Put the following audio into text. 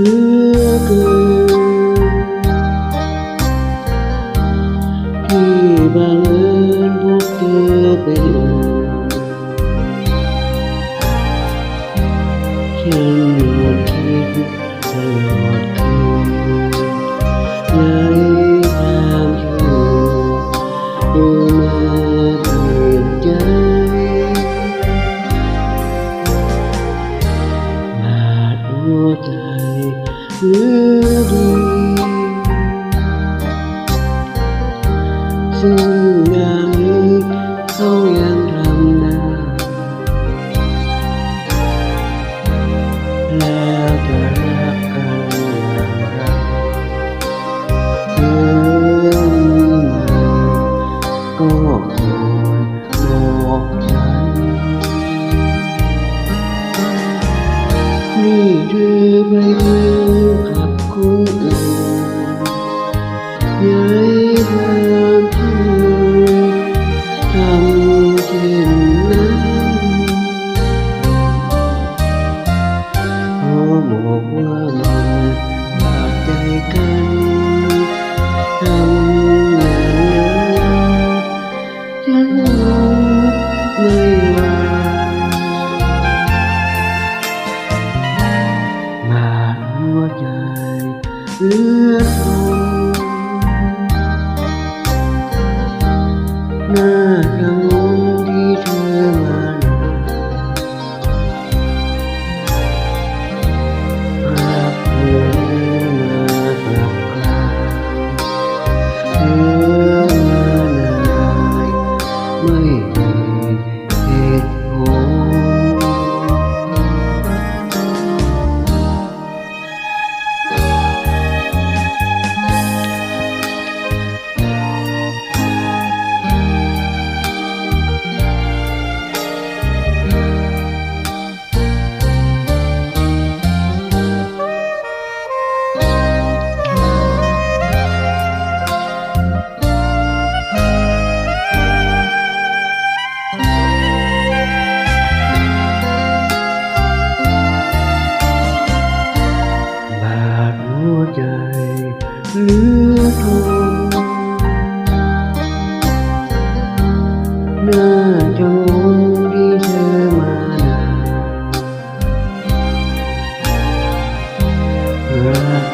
เลือเกินที่บังเอิญพบเธอเป็นฉันหมดที่ตลอด 十里。 ให้เธอไปมือกับคนอื่นย้ายเธอ 嗯 เหลือทนหน้าจนมุที่เธอมานานรัก